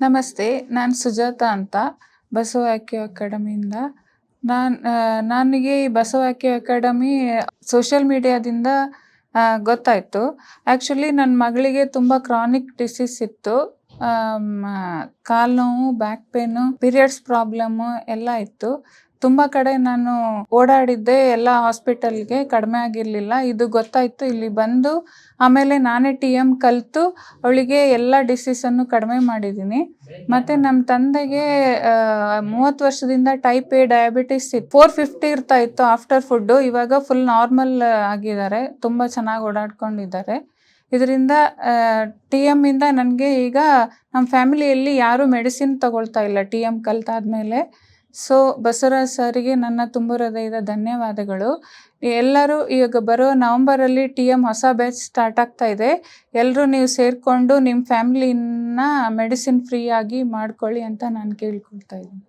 ನಮಸ್ತೆ, ನಾನು ಸುಜಾತ ಅಂತ ಬಸವ ಆಕ್ಯೂ ಅಕಾಡೆಮಿಯಿಂದ. ನಾನು ನನಗೆ ಈ ಬಸವ ಅಕಾಡೆಮಿ, ಸೋಷಿಯಲ್ ಮೀಡಿಯಾದಿಂದ ಗೊತ್ತಾಯಿತು. ಆ್ಯಕ್ಚುಲಿ ನನ್ನ ಮಗಳಿಗೆ ತುಂಬ ಕ್ರಾನಿಕ್ ಡಿಸೀಸ್ ಇತ್ತು. ಕಾಲು ನೋವು, ಬ್ಯಾಕ್ ಪೇನು, ಪೀರಿಯಡ್ಸ್ ಪ್ರಾಬ್ಲಮ್ಮು ಎಲ್ಲ ಇತ್ತು. ತುಂಬ ಕಡೆ ನಾನು ಓಡಾಡಿದ್ದೆ, ಎಲ್ಲ ಹಾಸ್ಪಿಟಲ್ಗೆ ಕಡಿಮೆ ಆಗಿರಲಿಲ್ಲ. ಇದು ಗೊತ್ತಾಯಿತು, ಇಲ್ಲಿ ಬಂದು ಆಮೇಲೆ ನಾನೇ ಟಿ ಎಂ ಕಲಿತು, ಅವಳಿಗೆ ಎಲ್ಲ ಡಿಸೀಸನ್ನು ಕಡಿಮೆ ಮಾಡಿದ್ದೀನಿ. ಮತ್ತು ನಮ್ಮ ತಂದೆಗೆ ಮೂವತ್ತು ವರ್ಷದಿಂದ ಟೈಪ್ ಎ ಡಯಾಬಿಟಿಸ್ ಇತ್ತು. ಫೋರ್ ಫಿಫ್ಟಿ ಇರ್ತಾ ಇತ್ತು ಆಫ್ಟರ್ ಫುಡ್ಡು ಇವಾಗ ಫುಲ್ ನಾರ್ಮಲ್ ಆಗಿದ್ದಾರೆ, ತುಂಬ ಚೆನ್ನಾಗಿ ಓಡಾಡ್ಕೊಂಡಿದ್ದಾರೆ. ಇದರಿಂದ ಟಿ ಇಂದ ನನಗೆ ಈಗ ನಮ್ಮ ಫ್ಯಾಮಿಲಿಯಲ್ಲಿ ಯಾರೂ ಮೆಡಿಸಿನ್ ತಗೊಳ್ತಾ ಇಲ್ಲ ಟಿ ಎಂ ಕಲ್ತಾದ್ಮೇಲೆ. ಸೊ ಬಸವರಾಜ್ ಸರ್ಗೆ ನನ್ನ ತುಂಬ ಹೃದಯದ ಧನ್ಯವಾದಗಳು. ಎಲ್ಲರೂ ಈಗ ಬರೋ ನವಂಬರಲ್ಲಿ ಟಿ ಎಂ ಹೊಸ ಬ್ಯಾಚ್ ಸ್ಟಾರ್ಟ್ ಆಗ್ತಾ ಇದೆ. ಎಲ್ಲರೂ ನೀವು ಸೇರಿಕೊಂಡು ನಿಮ್ಮ ಫ್ಯಾಮಿಲಿನ ಮೆಡಿಸಿನ್ ಫ್ರೀಯಾಗಿ ಮಾಡ್ಕೊಳ್ಳಿ ಅಂತ ನಾನು ಕೇಳ್ಕೊಳ್ತಾ ಇದ್ದೀನಿ.